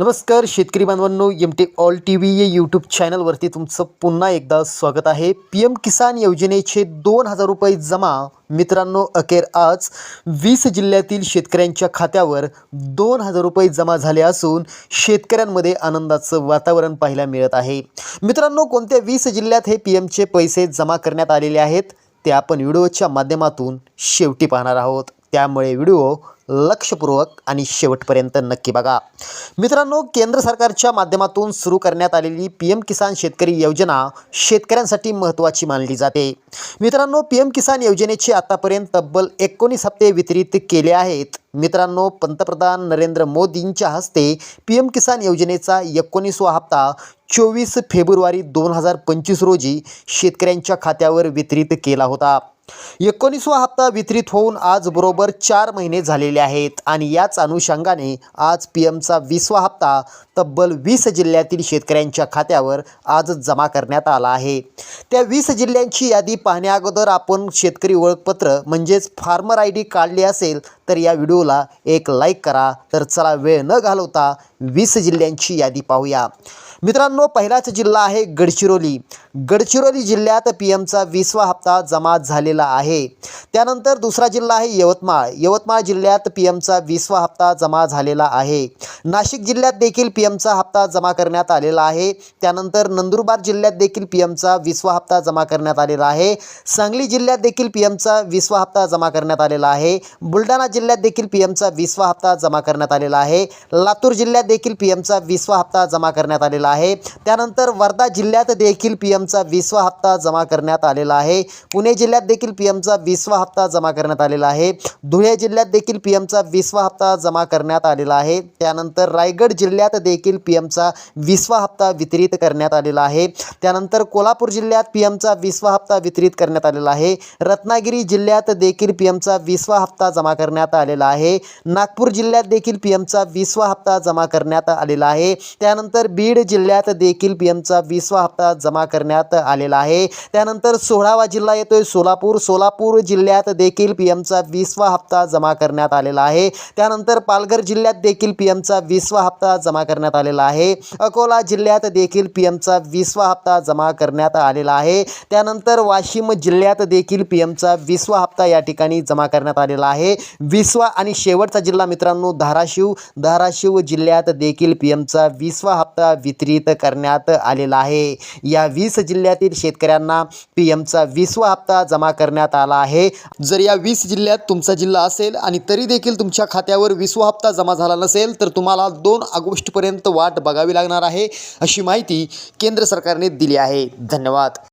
नमस्कार शेतकरी बांधवांनो M T all T V या यूट्यूब चॅनलवरती तुमचं पुन्हा एकदा स्वागत आहे. पी एम किसान योजनेचे दोन हजार रुपये जमा. मित्रांनो अखेर आज वीस जिल्ह्यातील शेतकऱ्यांच्या खात्यावर दोन हजार रुपये जमा झाले असून शेतकऱ्यांमध्ये आनंदाचं वातावरण पाहायला मिळत आहे. मित्रांनो कोणत्या वीस जिल्ह्यात हे पी एमचे पैसे जमा करण्यात आलेले आहेत ते आपण व्हिडिओच्या माध्यमातून शेवटी पाहणार आहोत. त्यामुळे व्हिडिओ लक्षपूर्वक आणि शेवटपर्यंत नक्की बघा. मित्रांनो केंद्र सरकारच्या माध्यमातून सुरू करण्यात आलेली पी एम किसान शेतकरी योजना शेतकऱ्यांसाठी महत्त्वाची मानली जाते. मित्रांनो पी एम किसान योजनेचे आतापर्यंत तब्बल एकोणीस हप्ते वितरित केले आहेत. मित्रांनो पंतप्रधान नरेंद्र मोदींच्या हस्ते पी एम किसान योजनेचा एकोणीसवा हप्ता चोवीस फेब्रुवारी दोन हजार पंचवीस रोजी शेतकऱ्यांच्या खात्यावर वितरित केला होता. एकोणीसवा हप्ता वितरित होऊन आज बरोबर चार महिने झालेले आहेत आणि याच अनुषंगाने आज पी एमचा वीसवा हप्ता तब्बल वीस जिल्ह्यातील शेतकऱ्यांच्या खात्यावर आज जमा करण्यात आला आहे. त्या वीस जिल्ह्यांची यादी पाहण्याअगोदर आपण शेतकरी ओळखपत्र म्हणजेच फार्मर आय डी काढली असेल तर या व्हिडिओला एक लाईक करा. तर चला वेळ न घालवता वीस जिल्ह्यांची यादी पाहूया. मित्रांनो पहिलाच जिल्हा आहे गडचिरोली. गडचिरोली जिल्ह्यात पी एमचा वीसवा हप्ता जमा झालेला आहे. त्यानंतर दुसरा जिल्हा आहे यवतमाळ. यवतमाळ जिल्ह्यात पी एमचा वीसवा हप्ता जमा झालेला आहे. नाशिक जिल्ह्यात देखील पी एमचा हप्ता जमा करण्यात आलेला आहे. त्यानंतर नंदुरबार जिल्ह्यात देखील पी एमचा वीसवा हप्ता जमा करण्यात आलेला आहे. सांगली जिल्ह्यात देखील पी एमचा वीसवा हप्ता जमा करण्यात आलेला आहे. बुलढाणा जिल्ह्यात देखील पी एमचा वीसवा हप्ता जमा करण्यात आलेला आहे. लातूर जिल्ह्यात देखील पी एमचा वीसवा हप्ता जमा करण्यात आलेला आहे. त्यानंतर वर्धा जिल्ह्यात देखील पी एमचा वीसवा हप्ता जमा करण्यात आलेला आहे. पुणे जिल्ह्यात देखील पी एमचा वीसवा हप्ता जमा करण्यात आलेला आहे. धुळे जिल्ह्यात देखील पी एमचा वीसवा हप्ता जमा करण्यात आलेला आहे. त्यानंतर रायगड जिल्ह्यात देखील पी एमचा वीसवा हप्ता वितरित करण्यात आलेला आहे. त्यानंतर कोल्हापूर जिल्ह्यात पी एमचा वीसवा हप्ता वितरित करण्यात आलेला आहे. रत्नागिरी जिल्ह्यात देखील पी एमचा वीसवा हप्ता जमा करण्यात आलेला आहे. नागपूर जिल्ह्यात देखील पी एमचा वीसवा हप्ता जमा कर करण्यात आलेला आहे. त्यानंतर बीड जिल्ह्यात देखील पी एमचा वीसवा हप्ता जमा करण्यात आलेला आहे. त्यानंतर सोळावा जिल्हा येतोय सोलापूर. सोलापूर जिल्ह्यात देखील पी एमचा वीसवा हप्ता जमा करण्यात आलेला आहे. त्यानंतर पालघर जिल्ह्यात देखील पी एमचा वीसवा हप्ता जमा करण्यात आलेला आहे. अकोला जिल्ह्यात देखील पी एमचा वीसवा हप्ता जमा करण्यात आलेला आहे. त्यानंतर वाशिम जिल्ह्यात देखील पी एमचा वीसवा हप्ता या ठिकाणी जमा करण्यात आलेला आहे. वीसवा आणि शेवटचा जिल्हा मित्रांनो धाराशिव. धाराशिव जिल्ह्यात देखील पी एमचा वीसवा हप्ता वितरित करण्यात आलेला आहे. या वीस जिल्ह्यातील शेतकऱ्यांना पी एमचा वीसवा हप्ता जमा करण्यात आला आहे. जर या वीस जिल्ह्यात तुमचा जिल्हा असेल आणि तरी देखील तुमच्या खात्यावर वीसवा हप्ता जमा झाला नसेल तर तुम्हाला दोन ऑगस्टपर्यंत वाट बघावी लागणार आहे अशी माहिती केंद्र सरकारने दिली आहे. धन्यवाद.